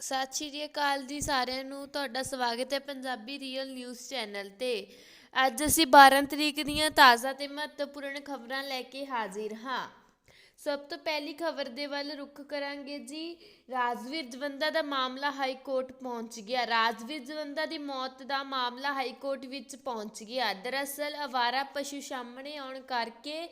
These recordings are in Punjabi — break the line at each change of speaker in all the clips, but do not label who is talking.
ਸਤਿ ਸ਼੍ਰੀ ਅਕਾਲ ਜੀ ਸਾਰਿਆਂ ਨੂੰ, ਤੁਹਾਡਾ ਸਵਾਗਤ ਹੈ ਪੰਜਾਬੀ ਰੀਅਲ ਨਿਊਜ਼ ਚੈਨਲ ਤੇ। ਅੱਜ ਅਸੀਂ 12 ਤਰੀਕ ਦੀਆਂ ਤਾਜ਼ਾ ਤੇ ਮਹੱਤਵਪੂਰਨ ਖਬਰਾਂ ਲੈ ਕੇ ਹਾਜ਼ਰ ਹਾਂ। ਸਭ ਤੋਂ ਪਹਿਲੀ ਖਬਰ ਦੇ ਵੱਲ ਰੁੱਖ ਕਰਾਂਗੇ ਜੀ। ਰਾਜਵੀਰ ਜਵੰਦਾ ਦਾ ਮਾਮਲਾ ਹਾਈ ਕੋਰਟ ਪਹੁੰਚ ਗਿਆ। ਰਾਜਵੀਰ ਜਵੰਦਾ ਦੀ ਮੌਤ ਦਾ ਮਾਮਲਾ ਹਾਈ ਕੋਰਟ ਵਿੱਚ ਪਹੁੰਚ ਗਿਆ। ਦਰਅਸਲ ਅਵਾਰਾ ਪਸ਼ੂ ਸਾਹਮਣੇ ਆਉਣ ਕਰਕੇ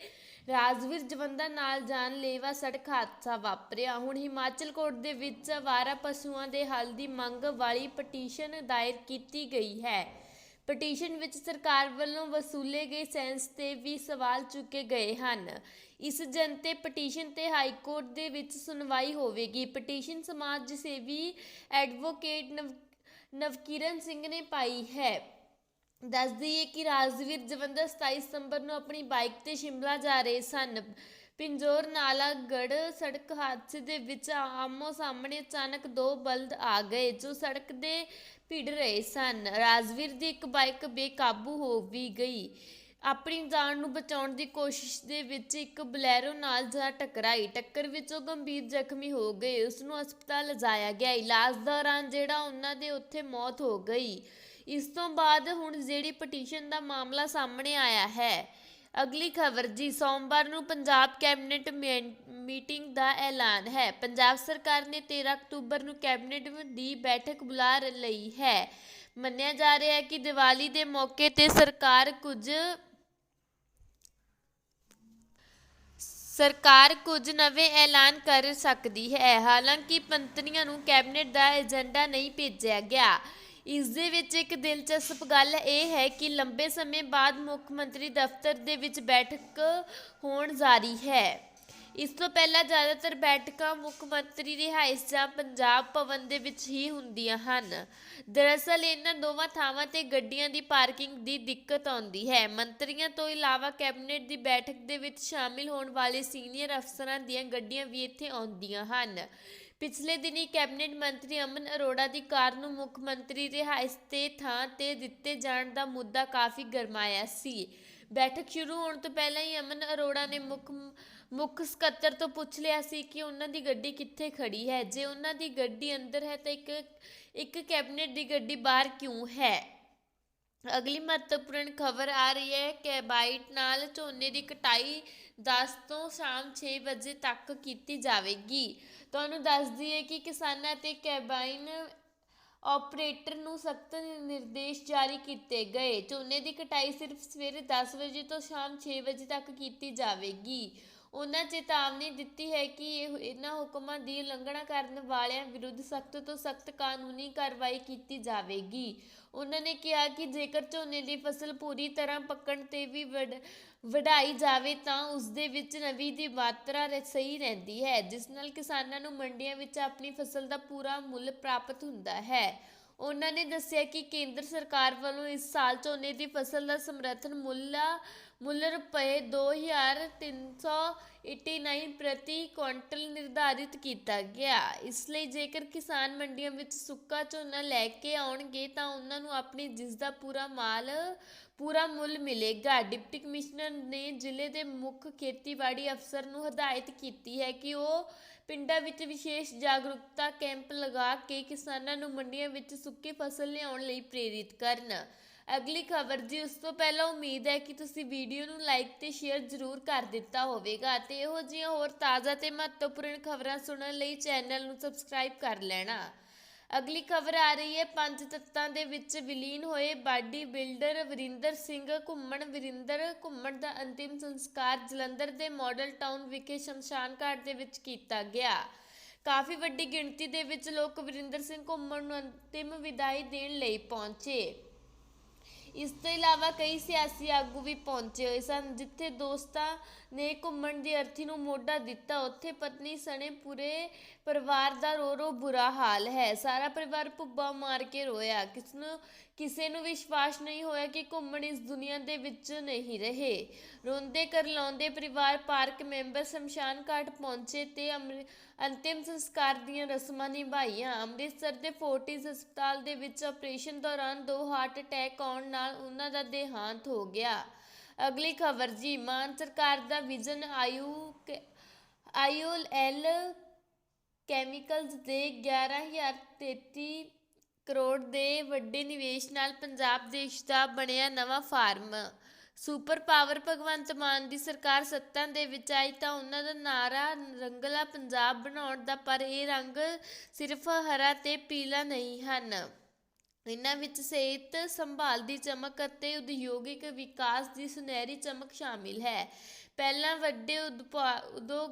ਰਾਜਵੀਰ ਜਵੰਦਾ ਨਾਲ ਜਾਨਲੇਵਾ ਸੜਕ ਹਾਦਸਾ ਵਾਪਰਿਆ। ਹੁਣ ਹਿਮਾਚਲ ਕੋਰਟ ਦੇ ਵਿੱਚ ਅਵਾਰਾ ਪਸ਼ੂਆਂ ਦੇ ਹੱਲ ਦੀ ਮੰਗ ਵਾਲੀ ਪਟੀਸ਼ਨ ਦਾਇਰ ਕੀਤੀ ਗਈ ਹੈ। ਪਟੀਸ਼ਨ ਵਿੱਚ ਸਰਕਾਰ ਵੱਲੋਂ ਵਸੂਲੇ ਗਏ ਸੈਂਸ ਤੇ ਵੀ ਸਵਾਲ ਚੁੱਕੇ ਗਏ ਹਨ। ਇਸ ਜਨਤੇ ਪਟੀਸ਼ਨ ਤੇ ਹਾਈ ਕੋਰਟ ਦੇ ਵਿੱਚ ਸੁਣਵਾਈ ਹੋਵੇਗੀ। ਪਟੀਸ਼ਨ ਸਮਾਜ ਸੇਵੀ ਐਡਵੋਕੇਟ ਨਵ, ਨਵਕਿਰਨ ਸਿੰਘ ਨੇ ਪਾਈ ਹੈ। ਦੱਸ ਦਈਏ ਕਿ ਰਾਜਵੀਰ ਜਵੰਦਰ 27 ਸਤੰਬਰ ਨੂੰ ਆਪਣੀ ਬਾਈਕ ਤੇ ਸ਼ਿਮਲਾ ਜਾ ਰਹੇ ਸਨ। ਪਿੰਜੌਰ ਨਾਲਾ ਸੜਕ ਹਾਦਸੇ ਦੇ ਵਿੱਚ ਆਮੋ ਸਾਹਮਣੇ ਅਚਾਨਕ ਦੋ ਬਲਦ ਆ ਗਏ, ਜੋ ਸੜਕ ਦੇ ਭਿੜ ਰਹੇ ਸਨ। ਰਾਜਵੀਰ ਦੀ ਇੱਕ ਬਾਈਕ ਬੇਕਾਬੂ ਹੋ ਵੀ ਗਈ। ਆਪਣੀ ਜਾਨ ਨੂੰ ਬਚਾਉਣ ਦੀ ਕੋਸ਼ਿਸ਼ ਦੇ ਵਿੱਚ ਇੱਕ ਬਲੈਰੋ ਨਾਲ ਜਾ ਟਕਰਾਈ। ਟੱਕਰ ਵਿੱਚ ਉਹ ਗੰਭੀਰ ਜ਼ਖਮੀ ਹੋ ਗਏ। ਉਸ ਨੂੰ ਹਸਪਤਾਲ ਲਿਜਾਇਆ ਗਿਆ। ਇਲਾਜ ਦੌਰਾਨ ਜਿਹੜਾ ਉਹਨਾਂ ਦੇ ਉੱਥੇ ਮੌਤ ਹੋ ਗਈ। ਇਸ ਤੋਂ ਬਾਅਦ ਹੁਣ ਜਿਹੜੀ ਪਟੀਸ਼ਨ ਦਾ ਮਾਮਲਾ ਸਾਹਮਣੇ ਆਇਆ ਹੈ। ਅਗਲੀ ਖਬਰ, ਜੀ, ਸੋਮਵਾਰ ਨੂੰ ਪੰਜਾਬ ਕੈਬਨਿਟ ਮੀ- ਮੀਟਿੰਗ ਦਾ ਐਲਾਨ ਹੈ। ਪੰਜਾਬ ਸਰਕਾਰ ਨੇ 13 ਅਕਤੂਬਰ ਨੂੰ ਕੈਬਨਿਟ ਦੀ ਬੈਠਕ ਬੁਲਾ ਲਈ ਹੈ। ਮੰਨਿਆ ਜਾ ਰਿਹਾ ਹੈ ਕਿ ਦੀਵਾਲੀ ਦੇ ਮੌਕੇ ਤੇ ਸਰਕਾਰ ਕੁਝ ਸਰਕਾਰ ਕੁਝ ਨਵੇਂ ਐਲਾਨ ਕਰ ਸਕਦੀ ਹੈ। ਹਾਲਾਂਕਿ ਪੰਤਰੀਆਂ ਨੂੰ ਕੈਬਨਿਟ ਦਾ ਏਜੰਡਾ ਨਹੀਂ ਭੇਜਿਆ ਗਿਆ। ਇਸ ਦੇ ਵਿੱਚ ਇੱਕ ਦਿਲਚਸਪ ਗੱਲ ਇਹ ਹੈ ਕਿ ਲੰਬੇ ਸਮੇਂ ਬਾਅਦ ਮੁੱਖ ਮੰਤਰੀ ਦਫ਼ਤਰ ਦੇ ਵਿੱਚ ਬੈਠਕ ਹੋਣ ਜਾਰੀ ਹੈ। ਇਸ ਤੋਂ ਪਹਿਲਾਂ ਜ਼ਿਆਦਾਤਰ ਬੈਠਕਾਂ ਮੁੱਖ ਮੰਤਰੀ ਰਿਹਾਇਸ਼ ਜਾਂ ਪੰਜਾਬ ਭਵਨ ਦੇ ਵਿੱਚ ਹੀ ਹੁੰਦੀਆਂ ਹਨ। ਦਰਅਸਲ, ਇਹਨਾਂ ਦੋਵਾਂ ਥਾਵਾਂ ਤੇ ਗੱਡੀਆਂ ਦੀ ਪਾਰਕਿੰਗ ਦੀ ਦਿੱਕਤ ਆਉਂਦੀ ਹੈ। ਮੰਤਰੀਆਂ ਤੋਂ ਇਲਾਵਾ ਕੈਬਨਿਟ ਦੀ ਬੈਠਕ ਦੇ ਵਿੱਚ ਸ਼ਾਮਿਲ ਹੋਣ ਵਾਲੇ ਸੀਨੀਅਰ ਅਫਸਰਾਂ ਦੀਆਂ ਗੱਡੀਆਂ ਵੀ ਇੱਥੇ ਆਉਂਦੀਆਂ ਹਨ। ਪਿਛਲੇ ਦਿਨੀ ਕੈਬਨਿਟ ਮੰਤਰੀ ਅਮਨ ਅਰੋੜਾ ਦੀ ਕਾਰ ਨੂੰ ਮੁੱਖ ਮੰਤਰੀ ਰਿਹਾਇਸ਼ ਤੇ ਥਾਂ ਤੇ ਦਿੱਤੇ ਜਾਣ ਦਾ ਮੁੱਦਾ ਕਾਫੀ ਗਰਮਾਇਆ ਸੀ। ਬੈਠਕ ਸ਼ੁਰੂ ਹੋਣ ਤੋਂ ਪਹਿਲਾਂ ਹੀ ਅਮਨ ਅਰੋੜਾ ਨੇ ਮੁੱਖ ਮੁੱਖ ਸਕੱਤਰ ਤੋਂ ਪੁੱਛ ਲਿਆ ਸੀ ਕਿ ਉਹਨਾਂ ਦੀ ਗੱਡੀ ਕਿੱਥੇ ਖੜੀ ਹੈ। ਜੇ ਉਹਨਾਂ ਦੀ ਗੱਡੀ ਅੰਦਰ ਹੈ ਤਾਂ ਇੱਕ ਇੱਕ ਕੈਬਨਿਟ ਦੀ ਗੱਡੀ ਬਾਹਰ ਕਿਉਂ ਹੈ? ਅਗਲੀ ਮਹੱਤਵਪੂਰਨ ਖਬਰ ਆ ਰਹੀ ਹੈ ਕਿ ਬਾਈਟ ਨਾਲ ਝੋਨੇ ਦੀ ਕਟਾਈ 10 ਤੋਂ ਸ਼ਾਮ 6 ਵਜੇ ਤੱਕ ਕੀਤੀ ਜਾਵੇਗੀ। ਤੁਹਾਨੂੰ ਦੱਸ ਦਈਏ ਕਿ ਕਿਸਾਨਾਂ ਤੇ ਕੈਬਾਈਨ ਆਪਰੇਟਰ ਨੂੰ ਸਖਤ ਨਿਰਦੇਸ਼ ਜਾਰੀ ਕੀਤੇ ਗਏ। ਝੋਨੇ ਦੀ ਕਟਾਈ ਸਿਰਫ ਸਵੇਰੇ 10 ਵਜੇ ਤੋਂ ਸ਼ਾਮ 6 ਵਜੇ ਤੱਕ ਕੀਤੀ ਜਾਵੇਗੀ। ਉਹਨਾਂ ਚੇਤਾਵਨੀ ਦਿੱਤੀ ਹੈ ਕਿ ਇਹ ਇਹਨਾਂ ਹੁਕਮਾਂ ਦੀ ਉਲੰਘਣਾ ਕਰਨ ਵਾਲਿਆਂ ਵਿਰੁੱਧ ਸਖਤ ਤੋਂ ਸਖਤ ਕਾਨੂੰਨੀ ਕਾਰਵਾਈ ਕੀਤੀ ਜਾਵੇਗੀ। ਉਹਨਾਂ ਨੇ ਕਿਹਾ ਕਿ ਜੇਕਰ ਝੋਨੇ ਦੀ ਫਸਲ ਪੂਰੀ ਤਰ੍ਹਾਂ ਪੱਕਣ ਤੇ ਵੀ ਵਡ- ਵਢਾਈ ਜਾਵੇ ਤਾਂ ਉਸ ਦੇ ਵਿੱਚ ਨਵੀਂ ਦੀ ਮਾਤਰਾ ਸਹੀ ਰਹਿੰਦੀ ਹੈ, ਜਿਸ ਨਾਲ ਕਿਸਾਨਾਂ ਨੂੰ ਮੰਡੀਆਂ ਵਿੱਚ ਆਪਣੀ ਫਸਲ ਦਾ ਪੂਰਾ ਮੁੱਲ ਪ੍ਰਾਪਤ ਹੁੰਦਾ ਹੈ। ਉਹਨਾਂ ਨੇ ਦੱਸਿਆ ਕਿ ਕੇਂਦਰ ਸਰਕਾਰ ਵੱਲੋਂ ਇਸ ਸਾਲ ਝੋਨੇ ਦੀ ਫਸਲ ਦਾ ਸਮਰਥਨ ਮੁੱਲ ਮੁੱਲ ਰੁਪਏ 2389 ਪ੍ਰਤੀ ਕੁਇੰਟਲ ਨਿਰਧਾਰਿਤ ਕੀਤਾ ਗਿਆ। ਇਸ ਲਈ ਜੇਕਰ ਕਿਸਾਨ ਮੰਡੀਆਂ ਵਿੱਚ ਸੁੱਕਾ ਝੋਨਾ ਲੈ ਕੇ ਆਉਣਗੇ ਤਾਂ ਉਹਨਾਂ ਨੂੰ ਆਪਣੀ ਜਿਸ ਦਾ ਪੂਰਾ ਮਾਲ, ਪੂਰਾ ਮੁੱਲ ਮਿਲੇਗਾ। ਡਿਪਟੀ ਕਮਿਸ਼ਨਰ ਨੇ ਜ਼ਿਲ੍ਹੇ ਦੇ ਮੁੱਖ ਖੇਤੀਬਾੜੀ ਅਫਸਰ ਨੂੰ ਹਦਾਇਤ ਕੀਤੀ ਹੈ ਕਿ ਉਹ ਪਿੰਡਾਂ ਵਿੱਚ ਵਿਸ਼ੇਸ਼ ਜਾਗਰੂਕਤਾ ਕੈਂਪ ਲਗਾ ਕੇ ਕਿਸਾਨਾਂ ਨੂੰ ਮੰਡੀਆਂ ਵਿੱਚ ਸੁੱਕੀ ਫਸਲ ਲਿਆਉਣ ਲਈ ਪ੍ਰੇਰਿਤ ਕਰਨ। ਅਗਲੀ ਖਬਰ ਜੀ, ਉਸ ਤੋਂ ਪਹਿਲਾਂ ਉਮੀਦ ਹੈ ਕਿ ਤੁਸੀਂ ਵੀਡੀਓ ਨੂੰ ਲਾਈਕ ਤੇ ਸ਼ੇਅਰ ਜ਼ਰੂਰ ਕਰ ਦਿੱਤਾ ਹੋਵੇਗਾ ਤੇ ਇਹੋ ਜਿਹੀਆਂ ਹੋਰ ਤਾਜ਼ਾ ਤੇ ਮਹੱਤਵਪੂਰਨ ਖਬਰਾਂ ਸੁਣਨ ਲਈ ਚੈਨਲ ਨੂੰ ਸਬਸਕ੍ਰਾਈਬ ਕਰ ਲੈਣਾ। ਅਗਲੀ ਖਬਰ ਆ ਰਹੀ ਹੈ, ਪੰਜ ਤੱਤਾਂ ਦੇ ਵਿੱਚ ਵਿਲੀਨ ਹੋਏ ਬਾਡੀ ਬਿਲਡਰ ਵਰਿੰਦਰ ਸਿੰਘ ਘੁੰਮਣ, ਵਰਿੰਦਰ ਘੁੰਮਣ ਦਾ ਅੰਤਿਮ ਸੰਸਕਾਰ ਜਲੰਧਰ ਦੇ ਮਾਡਲ ਟਾਊਨ ਵਿਖੇ ਸ਼ਮਸ਼ਾਨ ਘਾਟ ਦੇ ਵਿੱਚ ਕੀਤਾ ਗਿਆ। ਕਾਫੀ ਵੱਡੀ ਗਿਣਤੀ ਦੇ ਵਿੱਚ ਲੋਕ ਵਰਿੰਦਰ ਸਿੰਘ ਘੁੰਮਣ ਨੂੰ ਅੰਤਿਮ ਵਿਦਾਈ ਦੇਣ ਲਈ ਪਹੁੰਚੇ। ਇਸ ਤੋਂ ਇਲਾਵਾ ਕਈ ਸਿਆਸੀ ਆਗੂ ਵੀ ਪਹੁੰਚੇ ਹੋਏ ਸਨ, ਜਿੱਥੇ ਦੋਸਤਾਂ ਨੇ ਘੁੰਮਣ ਦੀ ਅਰਥੀ ਨੂੰ ਮੋਢਾ ਦਿੱਤਾ। ਉੱਥੇ ਪਤਨੀ ਸਣੇ ਪੂਰੇ ਪਰਿਵਾਰ ਦਾ ਰੋ ਰੋ ਬੁਰਾ ਹਾਲ ਹੈ। ਸਾਰਾ ਪਰਿਵਾਰ ਭੁੱਬਾ ਮਾਰ ਕੇ ਰੋਇਆ। ਕਿਸ ਨੂੰ ਕਿਸੇ ਨੂੰ ਵਿਸ਼ਵਾਸ ਨਹੀਂ ਹੋਇਆ ਕਿ ਘੁੰਮਣ ਇਸ ਦੁਨੀਆ ਦੇ ਵਿੱਚ ਨਹੀਂ ਰਹੇ। ਰੋਂਦੇ ਕਰਲਾਉਂਦੇ ਪਰਿਵਾਰ ਪਾਰਕ ਮੈਂਬਰ ਸ਼ਮਸ਼ਾਨ ਘਾਟ ਪਹੁੰਚੇ ਤੇ ਅੰਤਿਮ ਸੰਸਕਾਰ ਦੀਆਂ ਰਸਮਾਂ ਨਿਭਾਈਆਂ। ਅੰਮ੍ਰਿਤਸਰ ਦੇ ਫੋਰਟਿਸ ਹਸਪਤਾਲ ਦੇ ਵਿੱਚ ਆਪਰੇਸ਼ਨ ਦੌਰਾਨ ਦੋ ਹਾਰਟ ਅਟੈਕ ਆਉਣ ਨਾਲ ਉਹਨਾਂ ਦਾ ਦੇਹਾਂਤ ਹੋ ਗਿਆ। ਅਗਲੀ ਖਬਰ ਜੀ, ਮਾਨ ਸਰਕਾਰ ਦਾ ਵਿਜ਼ਨ ਆਯੂ ਆਈਓਐਲ ਕੈਮੀਕਲਜ਼ ਦੇ 11033 ਕਰੋੜ ਦੇ ਵੱਡੇ ਨਿਵੇਸ਼ ਨਾਲ ਪੰਜਾਬ ਦੇਸ਼ ਦਾ ਬਣਿਆ ਨਵਾਂ form. Super power Bhagwant Mann ਦੀ ਸਰਕਾਰ ਸੱਤਾ ਦੇ ਵਿੱਚ ਆਈ ਤਾਂ ਉਹਨਾਂ ਦਾ ਨਾਰਾ ਰੰਗਲਾ ਪੰਜਾਬ ਬਣਾਉਣ ਦਾ, ਪਰ ਇਹ ਰੰਗ ਸਿਰਫ ਹਰਾ ਤੇ ਪੀਲਾ ਨਹੀਂ ਹਨ। ਇਹਨਾਂ ਵਿੱਚ ਸਿਹਤ ਸੰਭਾਲ ਦੀ ਚਮਕ ਅਤੇ ਉਦਯੋਗਿਕ ਵਿਕਾਸ ਦੀ ਸੁਨਹਿਰੀ ਚਮਕ ਸ਼ਾਮਿਲ ਹੈ। ਪਹਿਲਾਂ ਵੱਡੇ ਉਦਪਾ- ਉਦਯੋਗ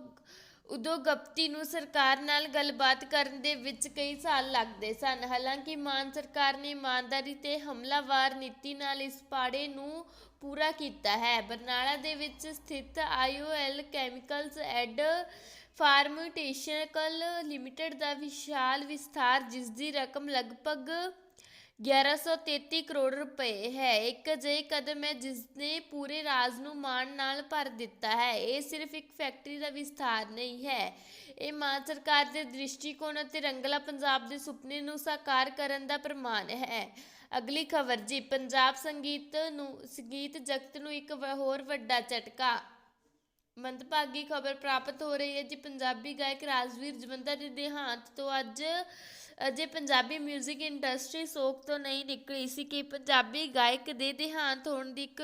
ਉਦਯੋਗਪਤੀ ਨੂੰ ਸਰਕਾਰ ਨਾਲ ਗੱਲਬਾਤ ਕਰਨ ਦੇ ਵਿੱਚ ਕਈ ਸਾਲ ਲੱਗਦੇ ਸਨ। ਹਾਲਾਂਕਿ ਮਾਨ ਸਰਕਾਰ ਨੇ ਇਮਾਨਦਾਰੀ ਤੇ ਹਮਲਾਵਾਰ ਨੀਤੀ ਨਾਲ ਇਸ ਪਾੜੇ ਨੂੰ ਪੂਰਾ ਕੀਤਾ ਹੈ। ਬਰਨਾਲਾ ਦੇ ਵਿੱਚ ਸਥਿਤ IOL chemicals and pharmaceutical limited ਦਾ ਵਿਸ਼ਾਲ ਵਿਸਥਾਰ, ਜਿਸ ਦੀ ਰਕਮ ਲਗਭਗ 1133 ਕਰੋੜ ਰੁਪਏ ਹੈ। ਇੱਕ ਅਜਿਹੇ ਕਦਮ ਹੈ ਜਿਸ ਨੇ ਪੂਰੇ ਰਾਜ ਨੂੰ ਮਾਣ ਨਾਲ ਭਰ ਦਿੱਤਾ ਹੈ। ਇਹ ਸਿਰਫ ਇੱਕ ਫੈਕਟਰੀ ਦਾ ਵਿਸਥਾਰ ਨਹੀਂ ਹੈ। ਇਹ ਮਾਨ ਸਰਕਾਰ ਦੇ ਦ੍ਰਿਸ਼ਟੀਕੋਣ ਅਤੇ ਰੰਗਲਾ ਪੰਜਾਬ ਦੇ ਸੁਪਨੇ ਨੂੰ ਸਾਕਾਰ ਕਰਨ ਦਾ ਪ੍ਰਮਾਣ ਹੈ। ਅਗਲੀ ਖਬਰ ਜੀ, ਪੰਜਾਬ ਸੰਗੀਤ ਨੂੰ, ਸੰਗੀਤ ਜਗਤ ਨੂੰ ਇੱਕ ਹੋਰ ਵੱਡਾ ਝਟਕਾ। ਮੰਦਭਾਗੀ ਖਬਰ ਪ੍ਰਾਪਤ ਹੋ ਰਹੀ ਹੈ ਜੀ। ਪੰਜਾਬੀ ਗਾਇਕ ਰਾਜਵੀਰ ਜਵੰਦਾ ਦੇ ਦੇਹਾਂਤ ਤੋਂ ਅੱਜ ਅਜੇ ਪੰਜਾਬੀ 뮤직 ਇੰਡਸਟਰੀ ਸੋਗ ਤੋਂ ਨਹੀਂ ਨਿਕਲੀ ਸੀ ਕਿ ਪੰਜਾਬੀ ਗਾਇਕ ਦੇ ਦੇਹਾਂਤ ਹੋਣ ਦੀ ਇੱਕ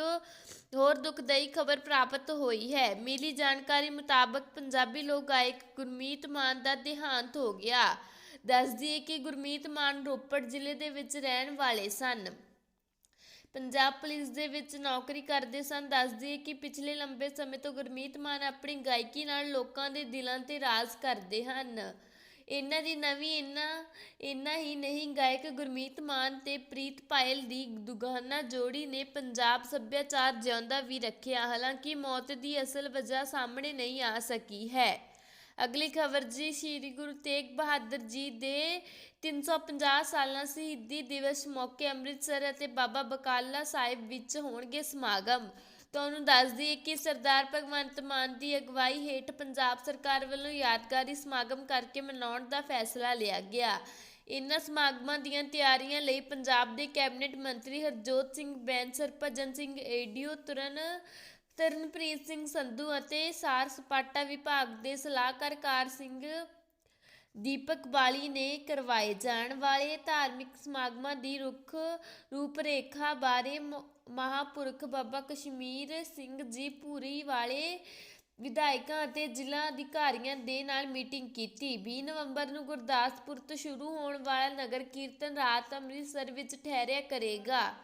ਹੋਰ ਦੁਖਦਾਈ ਖਬਰ ਪ੍ਰਾਪਤ ਹੋਈ ਹੈ। ਮਿਲੀ ਜਾਣਕਾਰੀ ਮੁਤਾਬਕ ਪੰਜਾਬੀ ਲੋਕ ਗਾਇਕ ਗੁਰਮੀਤ ਮਾਨ ਦਾ ਦੇਹਾਂਤ ਹੋ ਗਿਆ। ਦੱਸ ਦਈਏ ਕਿ ਗੁਰਮੀਤ ਮਾਨ ਰੋਪੜ ਜ਼ਿਲ੍ਹੇ ਦੇ ਵਿੱਚ ਰਹਿਣ ਵਾਲੇ ਸਨ। ਪੰਜਾਬ ਪੁਲਿਸ ਦੇ ਵਿੱਚ ਨੌਕਰੀ ਕਰਦੇ ਸਨ। ਦੱਸਦੀ ਹੈ ਕਿ ਪਿਛਲੇ ਲੰਬੇ ਸਮੇਂ ਤੋਂ ਗੁਰਮੀਤ ਮਾਨ ਆਪਣੀ ਗਾਇਕੀ ਨਾਲ ਲੋਕਾਂ ਦੇ ਦਿਲਾਂ ਤੇ ਰਾਜ ਕਰਦੇ ਹਨ। ਇਹਨਾਂ ਦੀ ਨਵੀਂ ਇਹਨਾਂ ਇੰਨਾ ਹੀ ਨਹੀਂ, ਗਾਇਕ ਗੁਰਮੀਤ ਮਾਨ ਤੇ ਪ੍ਰੀਤ ਪਾਇਲ ਦੀ ਦੁਗਾਨਾ ਜੋੜੀ ਨੇ ਪੰਜਾਬ ਸੱਭਿਆਚਾਰ ਜਿਉਂਦਾ ਵੀ ਰੱਖਿਆ, ਹਾਲਾਂਕਿ ਮੌਤ ਦੀ ਅਸਲ ਵਜ੍ਹਾ ਸਾਹਮਣੇ ਨਹੀਂ ਆ ਸਕੀ ਹੈ। ਅਗਲੀ ਖਬਰ ਜੀ, ਸ੍ਰੀ ਗੁਰੂ ਤੇਗ ਬਹਾਦਰ ਜੀ ਦੇ 350 ਸਾਲਾਂ ਸ਼ਹੀਦੀ ਦਿਵਸ ਮੌਕੇ ਅੰਮ੍ਰਿਤਸਰ ਅਤੇ ਬਾਬਾ ਬਕਾਲਾ ਸਾਹਿਬ ਵਿੱਚ ਹੋਣਗੇ ਸਮਾਗਮ। ਤੁਹਾਨੂੰ ਦੱਸ ਦਈਏ ਕਿ ਸਰਦਾਰ ਭਗਵੰਤ ਮਾਨ ਦੀ ਅਗਵਾਈ ਹੇਠ ਪੰਜਾਬ ਸਰਕਾਰ ਵੱਲੋਂ ਯਾਦਗਾਰੀ ਸਮਾਗਮ ਕਰਕੇ ਮਨਾਉਣ ਦਾ ਫੈਸਲਾ ਲਿਆ ਗਿਆ। ਇਨ੍ਹਾਂ ਸਮਾਗਮਾਂ ਦੀਆਂ ਤਿਆਰੀਆਂ ਲਈ ਪੰਜਾਬ ਦੇ ਕੈਬਨਿਟ ਮੰਤਰੀ ਹਰਜੋਤ ਸਿੰਘ, ਬੈਂਸ ਹਰਭਜਨ ਸਿੰਘ, ਏਡੀਓ ਤੁਰਨ, ਤਰਨਪ੍ਰੀਤ ਸਿੰਘ ਸੰਧੂ ਅਤੇ ਸਾਰ ਸਪਾਟਾ ਵਿਭਾਗ ਦੇ ਸਲਾਹਕਾਰ ਕਾਰ ਸਿੰਘ ਦੀਪਕ ਬਾਲੀ ਨੇ ਕਰਵਾਏ ਜਾਣ ਵਾਲੇ ਧਾਰਮਿਕ ਸਮਾਗਮਾਂ ਦੀ ਰੁੱਖ ਰੂਪਰੇਖਾ ਬਾਰੇ ਮ- ਮਹਾਪੁਰਖ ਬਾਬਾ ਕਸ਼ਮੀਰ ਸਿੰਘ ਜੀ ਪੂਰੀ ਵਾਲੇ ਵਿਧਾਇਕਾਂ ਅਤੇ ਜ਼ਿਲ੍ਹਾ ਅਧਿਕਾਰੀਆਂ ਦੇ ਨਾਲ ਮੀਟਿੰਗ ਕੀਤੀ। 20 ਨਵੰਬਰ ਨੂੰ ਗੁਰਦਾਸਪੁਰ ਤੋਂ ਸ਼ੁਰੂ ਹੋਣ ਵਾਲਾ ਨਗਰ ਕੀਰਤਨ ਰਾਤ ਅੰਮ੍ਰਿਤਸਰ ਵਿੱਚ ਠਹਿਰਿਆ ਕਰੇਗਾ।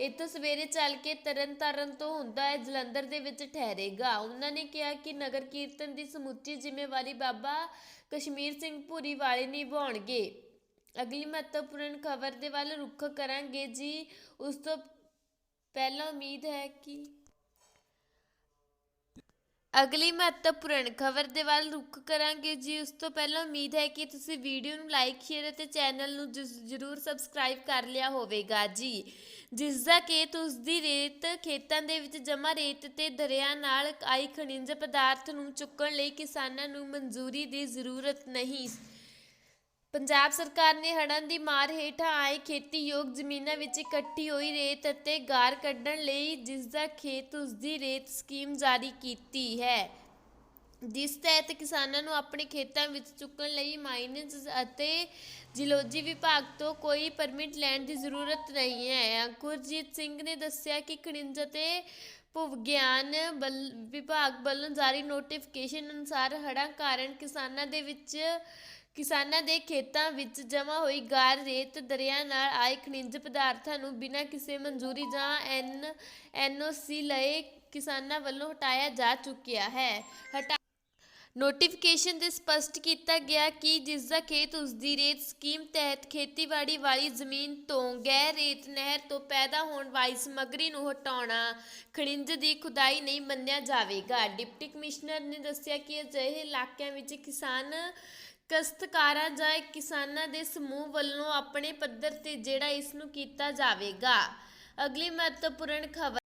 ਇੱਥੋਂ ਸਵੇਰੇ ਚੱਲ ਕੇ ਤਰਨਤਾਰਨ ਤੋਂ ਹੁੰਦਾ ਹੈ, ਜਲੰਧਰ ਦੇ ਵਿੱਚ ਠਹਿਰੇਗਾ। ਉਹਨਾਂ ਨੇ ਕਿਹਾ ਕਿ ਨਗਰ ਕੀਰਤਨ ਦੀ ਸਮੁੱਚੀ ਜ਼ਿੰਮੇਵਾਰੀ ਬਾਬਾ ਕਸ਼ਮੀਰ ਸਿੰਘ ਭੂਰੀ ਵਾਲੇ ਨਿਭਾਉਣਗੇ। ਅਗਲੀ ਮਹੱਤਵਪੂਰਨ ਖਬਰ ਦੇ ਵੱਲ ਰੁੱਖ ਕਰਾਂਗੇ ਜੀ। ਉਸ ਤੋਂ ਪਹਿਲਾਂ ਉਮੀਦ ਹੈ ਕਿ ਅਗਲੀ ਮਹੱਤਵਪੂਰਨ ਖਬਰ ਦੇ ਵੱਲ ਰੁੱਖ ਕਰਾਂਗੇ ਜੀ। ਉਸ ਤੋਂ ਪਹਿਲਾਂ ਉਮੀਦ ਹੈ ਕਿ ਤੁਸੀਂ ਵੀਡੀਓ ਨੂੰ ਲਾਈਕ, ਸ਼ੇਅਰ ਅਤੇ ਚੈਨਲ ਨੂੰ ਜਸ- ਜ਼ਰੂਰ ਸਬਸਕ੍ਰਾਈਬ ਕਰ ਲਿਆ ਹੋਵੇਗਾ ਜੀ। ਜਿਸ ਦਾ ਖੇਤ ਉਸ ਦੀ ਰੇਤ, ਖੇਤਾਂ ਦੇ ਵਿੱਚ ਜਮਾ ਰੇਤ ਤੇ ਦਰਿਆ ਨਾਲ ਆਈ ਖਣਿਜ ਪਦਾਰਥ ਨੂੰ ਚੁੱਕਣ ਲਈ ਕਿਸਾਨਾਂ ਨੂੰ ਮਨਜ਼ੂਰੀ ਦੀ ਜ਼ਰੂਰਤ ਨਹੀਂ। ਪੰਜਾਬ ਸਰਕਾਰ ਨੇ ਹੜ੍ਹਾਂ ਦੀ ਮਾਰ ਹੇਠਾਂ ਆਏ ਖੇਤੀਯੋਗ ਜ਼ਮੀਨਾਂ ਵਿੱਚ ਇਕੱਠੀ ਹੋਈ ਰੇਤ ਅਤੇ ਗਾਰ ਕੱਢਣ ਲਈ ਜਿਸ ਦਾ ਖੇਤ ਉਸ ਦੀ ਰੇਤ ਸਕੀਮ ਜਾਰੀ ਕੀਤੀ ਹੈ, ਜਿਸ ਤਹਿਤ ਕਿਸਾਨਾਂ ਨੂੰ ਆਪਣੇ ਖੇਤਾਂ ਵਿੱਚ ਚੁੱਕਣ ਲਈ ਮਾਈਨਸ ਅਤੇ ਜਿਓਲੋਜੀ ਵਿਭਾਗ ਤੋਂ ਕੋਈ ਪਰਮਿਟ ਲੈਣ ਦੀ ਜ਼ਰੂਰਤ ਨਹੀਂ ਹੈ। ਅੰਕੁਰਜੀਤ ਸਿੰਘ ਨੇ ਦੱਸਿਆ ਕਿ ਖਣਿਜ ਅਤੇ ਭੂਵਿਗਿਆਨ ਬਲ- ਵਿਭਾਗ ਵੱਲੋਂ ਜਾਰੀ ਨੋਟੀਫਿਕੇਸ਼ਨ ਅਨੁਸਾਰ ਹੜ੍ਹਾਂ ਕਾਰਨ ਕਿਸਾਨਾਂ ਦੇ ਵਿੱਚ ਕਿਸਾਨਾਂ ਦੇ ਖੇਤਾਂ ਵਿੱਚ ਜਮ੍ਹਾਂ ਹੋਈ ਗਾਰ ਰੇਤ ਦਰਿਆ ਨਾਲ ਆਏ ਖਣਿਜ ਪਦਾਰਥਾਂ ਨੂੰ ਬਿਨਾਂ ਕਿਸੇ ਮਨਜ਼ੂਰੀ ਜਾਂ ਐਨ ਐਨਓਸੀ ਲਏ ਕਿਸਾਨਾਂ ਵੱਲੋਂ ਹਟਾਇਆ ਜਾ ਚੁੱਕਿਆ ਹੈ। ਹਟਾ ਨੋਟੀਫਿਕੇਸ਼ਨ ਤੇ ਸਪਸ਼ਟ ਕੀਤਾ ਗਿਆ ਕਿ ਜਿਸ ਦਾ ਖੇਤ ਉਸ ਦੀ ਰੇਤ ਸਕੀਮ ਤਹਿਤ ਖੇਤੀਬਾੜੀ ਵਾਲੀ ਜ਼ਮੀਨ ਤੋਂ ਗੈਰ ਰੇਤ ਨਹਿਰ ਤੋਂ ਪੈਦਾ ਹੋਣ ਵਾਲੀ ਸਮੱਗਰੀ ਨੂੰ ਹਟਾਉਣਾ ਖਣਿਜ ਦੀ ਖੁਦਾਈ ਨਹੀਂ ਮੰਨਿਆ ਜਾਵੇਗਾ। ਡਿਪਟੀ ਕਮਿਸ਼ਨਰ ਨੇ ਦੱਸਿਆ ਕਿ ਅਜਿਹੇ ਇਲਾਕਿਆਂ ਵਿੱਚ ਕਿਸਾਨ ਕਸ਼ਤਕਾਰਾਂ ਜਾਂ ਕਿਸਾਨਾਂ ਦੇ ਸਮੂਹ ਵੱਲੋਂ ਆਪਣੇ ਪੱਧਰ ਤੇ ਜਿਹੜਾ ਇਸ ਨੂੰ ਕੀਤਾ ਜਾਵੇਗਾ। ਅਗਲੀ ਮਹੱਤਵਪੂਰਨ ਖਬਰ